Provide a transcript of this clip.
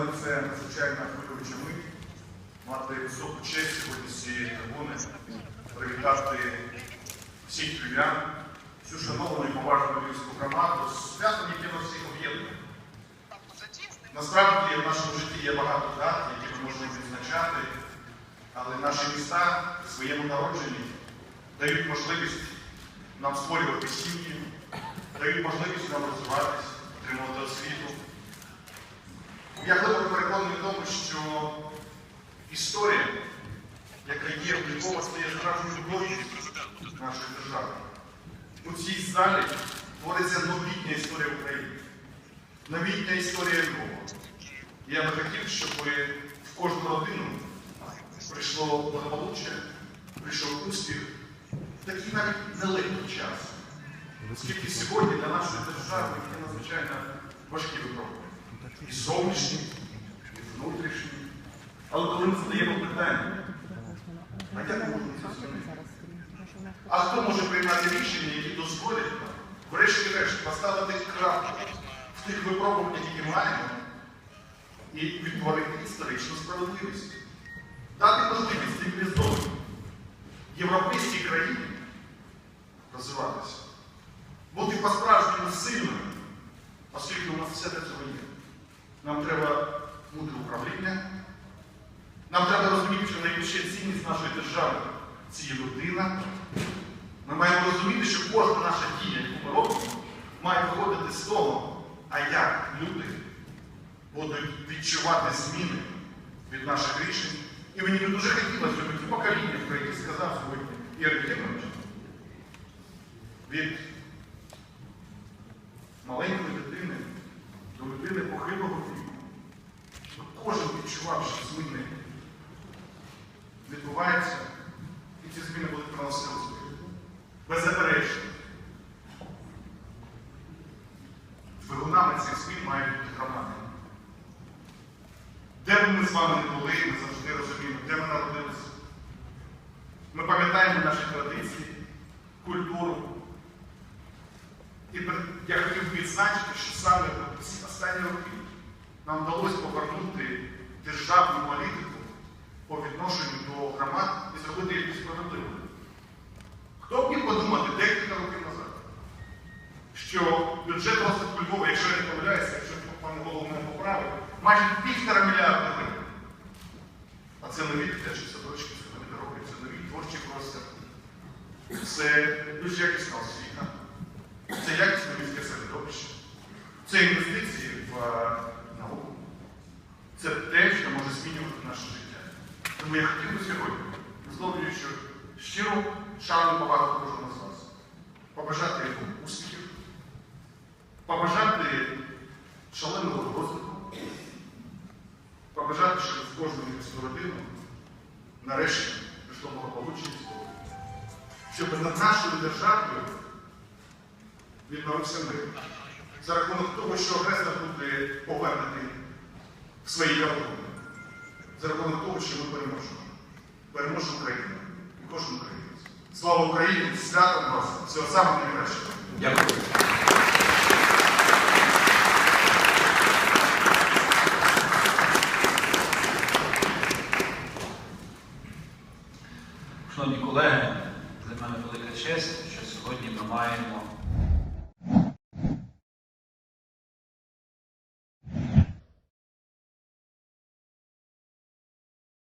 Для це надзвичайно хвилююча мить мати високу честь сьогодні з цієї трибуни привітати всіх львів'ян, всю шановану і поважну львівську громаду з святом, яке нас всіх об'єднує. Насправді в нашому житті є багато дат, які ми можемо відзначати, але наші міста в своєму народженні дають можливість нам створювати сім'ї, дають можливість нам розвиватись, отримувати освіту. Я глибоко переконаний в тому, що історія, яка є облікова, стає справжньою гордістю нашої держави. У цій залі твориться новітня історія України, новітня історія Львова. Я би хотів, щоб в кожну родину прийшло благополуччя, прийшов успіх такий навіть нелегкий час. Оскільки сьогодні для нашої держави є надзвичайно важкі випробування. І зовнішні, і внутрішні. Але коли ми задаємо питання, а як можна це змінити? А хто може приймати рішення, які дозволять нам, врешті-решт, поставити крапку в тих випробуваннях, які маємо, і відтворити історичну справедливість? Дати можливість цивілізованій європейській країні розвиватися, бути по-справжньому сильною, оскільки у нас все для цього є. Нам треба мудре управління, нам треба розуміти, що найбільша цінність нашої держави це є людина. Ми маємо розуміти, що кожна наша дія, яку ми робимо, має виходити з того, а як люди будуть відчувати зміни від наших рішень. І мені би дуже хотілося, щоб ті покоління, про які сказав сьогодні Ігор Євгенович, від маленької зміни відбуваються, і ці зміни будуть приносити успіх. Беззаперечно. Двигунами цих змін мають бути громади. Де б ми з вами не були, ми завжди розуміємо, де ми народилися. Ми пам'ятаємо наші традиції, культуру. І я хотів відзначити, що саме останні роки нам вдалося повернути державну політику по відношенню до громад і зробити їх справедливою. Хто б міг подумати декілька років назад, що бюджет розвитку Львова, якщо я не помиляюся, якщо пан голову мене поправив, майже півтора мільярда гривень. А це нові дитячі садочки, це нові дороги, це нові творчі простір. Це дуже якісна освіта, це якісне міське середовище, це інвестиції в е, науку. Це те, що може змінювати наше життя. Тому я хотів би сьогодні, висловлюючи щиру шану повагу кожного з вас, побажати йому успіхів, побажати шаленого розвитку, побажати, щоб в кожну міську родину нарешті прийшло благополуччя здоров'я. Щоб над нашою державою відновився мир. За рахунок того, що агресор буде повернений в свої кордони. За рахунок того, що ми переможемо. Переможе Україна і кожен українець. Слава Україні! Святом вас! Всього самого найкращого! Дякую. Шановні колеги, для мене велика честь, що сьогодні ми маємо